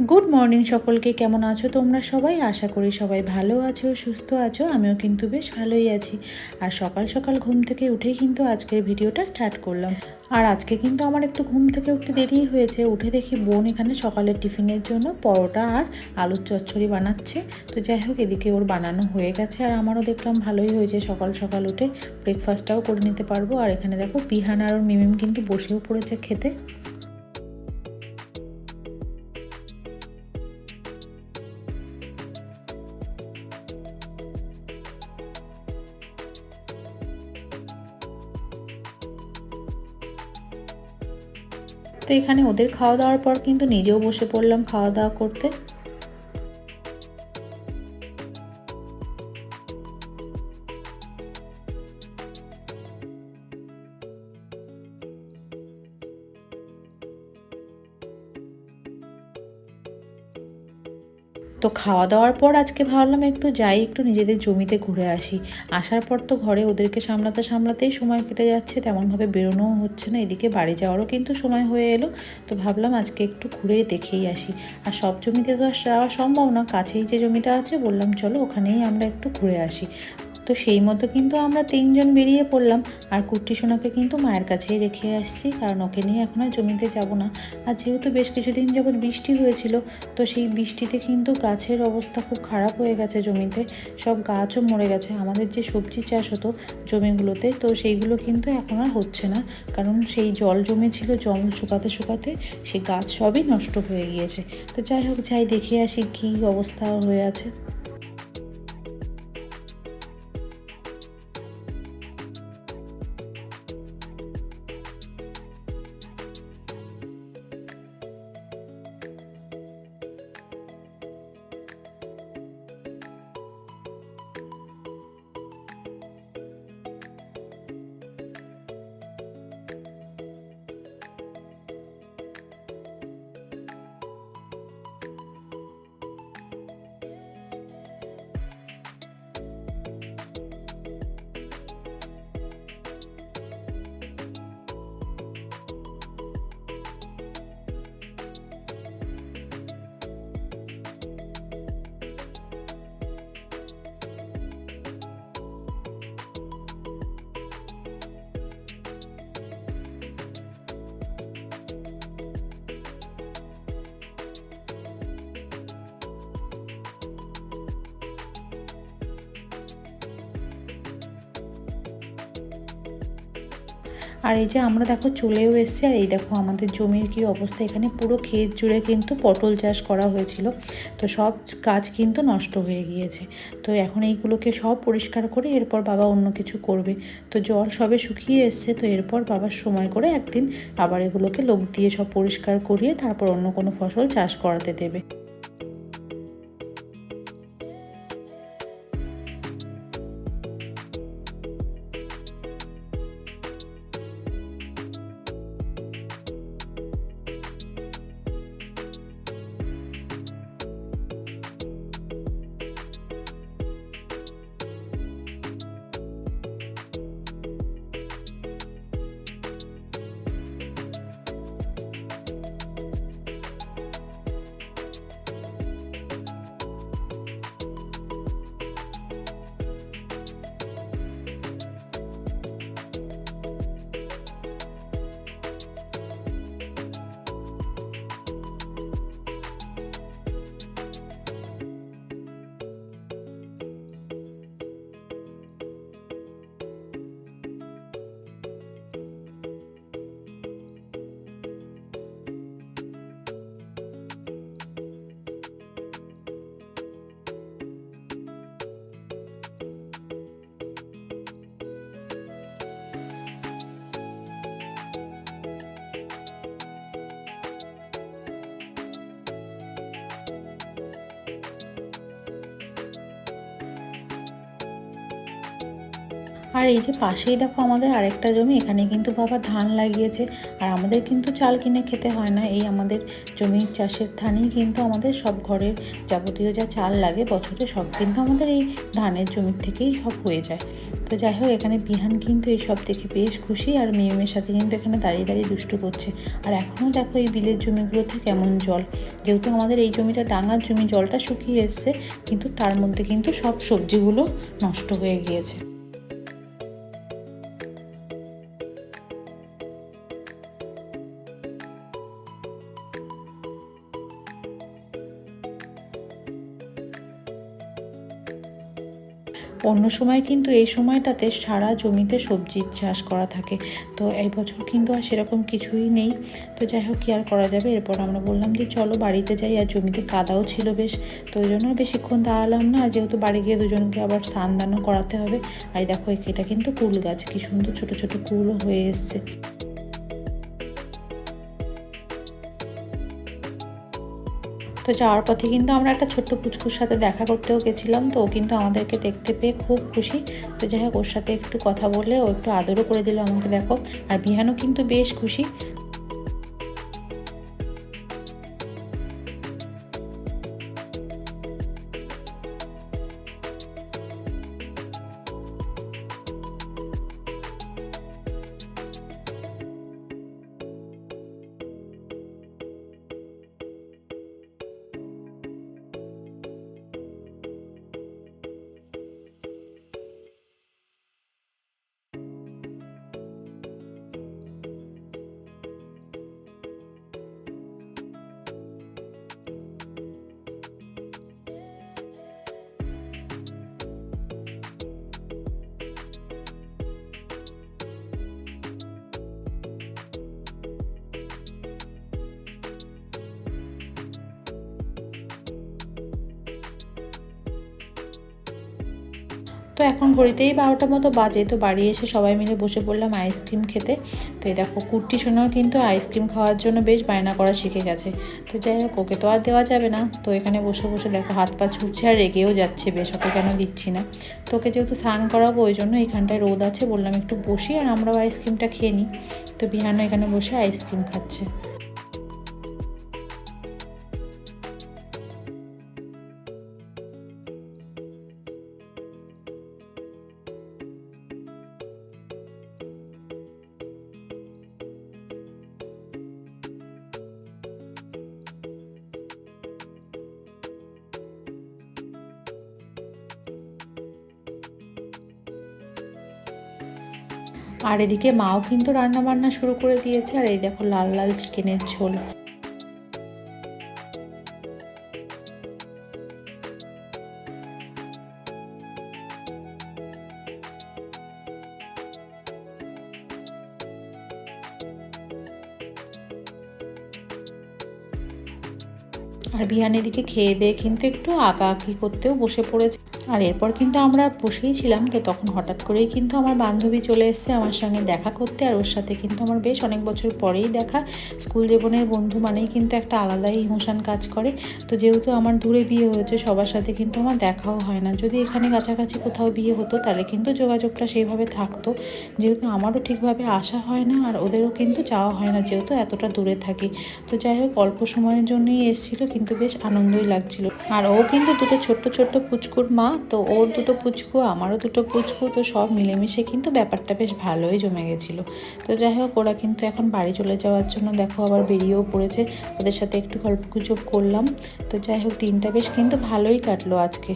Good morning সকলকে, কেমন আছো তোমরা সবাই? আশা করি সবাই ভালো আছো, সুস্থ আছো, আমিও কিন্তু বেশ ভালোই আছি। আর সকাল সকাল ঘুম থেকে উঠেই কিন্তু আজকের ভিডিওটা স্টার্ট করলাম। আর আজকে কিন্তু আমার একটু ঘুম থেকে উঠতে দেরি হয়েছে। উঠে দেখি বোন এখানে সকালের টিফিনের জন্য পরোটা আর আলুর চচ্চড়ি বানাচ্ছে। তো যাই হোক, এদিকে ওর বানানো হয়ে গেছে আর আমারও দেখলাম ভালোই হয়েছে সকাল সকাল উঠে। ব্রেকফাস্টটাও করে নিতে পারব। আর এখানে দেখো পিহান আর ওর মিমিম কিন্তু বসেও পড়েছে খেতে। তো এখানে ওদের খাওয়া দাওয়ার পর কিন্তু নিজেও বসে পড়লাম খাওয়া দাওয়া করতে। তো খাওয়া দাওয়ার পর আজকে ভাবলাম একটু যাই, একটু নিজেদের জমিতে ঘুরে আসি। আসার পর তো ঘরে ওদেরকে সামলাতে সামলাতেই সময় কেটে যাচ্ছে, তেমনভাবে বেরোনোও হচ্ছে না, এদিকে বাড়ি যাওয়ারও কিন্তু সময় হয়ে এলো। তো ভাবলাম আজকে একটু ঘুরে দেখেই আসি। আর সব জমিতে তো যাওয়া সম্ভব না, কাছেই যে জমিটা আছে বললাম চলো ওখানেই আমরা একটু ঘুরে আসি। তো সেই মতো কিন্তু আমরা তিনজন বেরিয়ে পড়লাম। আর কুর্তি সোনাকে কিন্তু মায়ের কাছেই রেখে আসছি, কারণ ওকে নিয়ে এখন আর জমিতে যাব না। আর যেহেতু বেশ কিছুদিন যাবৎ বৃষ্টি হয়েছিল, তো সেই বৃষ্টিতে কিন্তু গাছের অবস্থা খুব খারাপ হয়ে গেছে জমিতে। সব গাছও মরে গেছে। আমাদের যে সবজি চাষ হতো জমিগুলোতে, তো সেইগুলো কিন্তু এখন আর হচ্ছে না। কারণ সেই জল জমেছিল জল শুকাতে শুকাতে সেই গাছ সবই নষ্ট হয়ে গিয়েছে। তো যাই হোক, যাই দেখে আসি কী অবস্থা হয়ে আছে। আর এই যে আমরা দেখো চলেও এসছি, আর এই দেখো আমাদের জমির কি অবস্থা। এখানে পুরো ক্ষেত জুড়ে কিন্তু পটল চাষ করা হয়েছিল। তো সব গাছ কিন্তু নষ্ট হয়ে গিয়েছে। তো এখন এইগুলোকে সব পরিষ্কার করে এরপর বাবা অন্য কিছু করবে। তো জ্বর সবে শুকিয়ে এসছে, তো এরপর বাবার সময় করে একদিন আবার এগুলোকে লোক দিয়ে সব পরিষ্কার করিয়ে তারপর অন্য কোনো ফসল চাষ করাতে দেবে। আর এই যে পাশেই দেখো আমাদের আরেকটা জমি, এখানে কিন্তু বাবা ধান লাগিয়েছে। আর আমাদের কিন্তু চাল কিনে খেতে হয় না, এই আমাদের জমির চাষের ধানই কিন্তু আমাদের সব ঘরের যাবতীয় যা চাল লাগে, বছরে সব কিন্তু আমাদের এই ধানের জমির থেকেই সব হয়ে যায়। তো যাই হোক, এখানে বিহান কিন্তু এই সব দেখে বেশ খুশি আর মেয়ে মেয়ের সাথে কিন্তু এখানে দাঁড়িয়ে দাঁড়িয়ে দুষ্টু করছে। আর এখনও দেখো এই বিলের জমিগুলোতে কেমন জল। যেহেতু আমাদের এই জমিটা ডাঙার জমি, জলটা শুকিয়ে এসছে, কিন্তু তার মধ্যে কিন্তু সব সবজিগুলো নষ্ট হয়ে গিয়েছে। অন্য সময় কিন্তু এই সময়টাতে সারা জমিতে সবজির চাষ করা থাকে। তো এই বছর কিন্তু আর সেরকম কিছুই নেই। তো যাই হোক, কি আর করা যাবে? এরপর আমরা বললাম যে, চলো বাড়িতে যাই। আর জমিতে কাদাও ছিল বেশ। তো ওই জন্য বেশিক্ষণ দাঁড়ালাম না। যেহেতু বাড়ি গিয়ে দুজনকে আবার স্নান দানও করাতে হবে। আর দেখো, এটা কিন্তু কুল গাছ। কি সুন্দর ছোট ছোট কুলও হয়ে এসছে। তো যাওয়ার পথে কিন্তু আমরা একটা ছোট্ট পুচকুর সাথে দেখা করতেও গেছিলাম, তো ও কিন্তু আমাদেরকে দেখতে পেয়ে খুব খুশি। তো যাই হোক, ওর সাথে একটু কথা বলে ও একটু আদরও করে দিল আমাকে, দেখো। আর বিহানও কিন্তু বেশ খুশি। তো এখন ঘড়িতেই বারোটা মতো বাজে, তো বাড়ি এসে সবাই মিলে বসে পড়লাম আইসক্রিম খেতে। তো এই দেখো কুর্তি সোনাও কিন্তু আইসক্রিম খাওয়ার জন্য বেশ বায়না করা শিখে গেছে। তো যাই হোক, ওকে তো আর দেওয়া যাবে না। তো এখানে বসে বসে দেখো, হাত পা ছুটছে আর রেগেও যাচ্ছে, বেশ ওকে কেন দিচ্ছি না। তো ওকে যেহেতু স্নান করাবো, ওই জন্য এখানটায় রোদ আছে, বললাম একটু বসি আর আমরাও আইসক্রিমটা খেয়ে নিই। তো বিহানো এখানে বসে আইসক্রিম খাচ্ছে। আর এদিকে মাও কিন্তু রান্না বান্না শুরু করে দিয়েছে, আর এই দেখো লাল লাল চিকেনের ঝোল। আর বিহান এদিকে খেয়ে দিয়ে কিন্তু একটু আঁকা আঁকি করতেও বসে পড়েছে। আর এরপর কিন্তু আমরা বসেই ছিলাম, তো তখন হঠাৎ করেই কিন্তু আমার বান্ধবী চলে এসছে আমার সঙ্গে দেখা করতে, আর ওর সাথে কিন্তু আমার বেশ অনেক বছর পরেই দেখা। স্কুল জীবনের বন্ধু মানেই কিন্তু একটা আলাদাই ইমোশন কাজ করে। তো যেহেতু আমার দূরে বিয়ে হয়েছে, সবার সাথে কিন্তু আমার দেখাও হয় না। যদি এখানে কাছাকাছি কোথাও বিয়ে হতো, তাহলে কিন্তু যোগাযোগটা সেইভাবে থাকতো। যেহেতু আমারও ঠিকভাবে আসা হয় না, আর ওদেরও কিন্তু যাওয়া হয় না, যেহেতু এতটা দূরে থাকি। তো যাই হোক, অল্প সময়ের জন্যই এসেছিল, কিন্তু বেশ আনন্দই লাগছিল। আর ও কিন্তু দুটো ছোট্ট ছোট্ট পুচকুর মা তো ওর দুটো পুচকু, আমারও দুটো পুচকু, তো সব মিলেমিশে কিন্তু ব্যাপারটা বেশ ভালোই জমে গেছিল। তো যাই হোক, ওরা কিন্তু এখন বাড়ি চলে যাওয়ার জন্য দেখো আবার বেরিয়েও পড়েছে। ওদের সাথে একটু গল্প গুজব করলাম। তো যাই হোক, দিনটা বেশ কিন্তু ভালোই কাটলো আজকে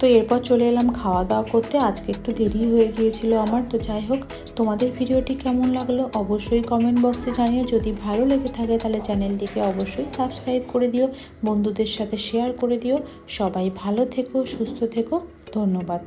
তো এরপর চলে এলাম খাওয়া দাওয়া করতে। আজকে একটু দেরি হয়ে গিয়েছিল আমার, তো যাই হোক, তোমাদের ভিডিওটি কেমন লাগল অবশ্যই কমেন্ট বক্সে জানিও। যদি ভালো লেগে থাকে তাহলে চ্যানেলটিকে অবশ্যই সাবস্ক্রাইব করে দিও, বন্ধুদের সাথে শেয়ার করে দিও। সবাই ভালো থেকো, সুস্থ থেকো, ধন্যবাদ।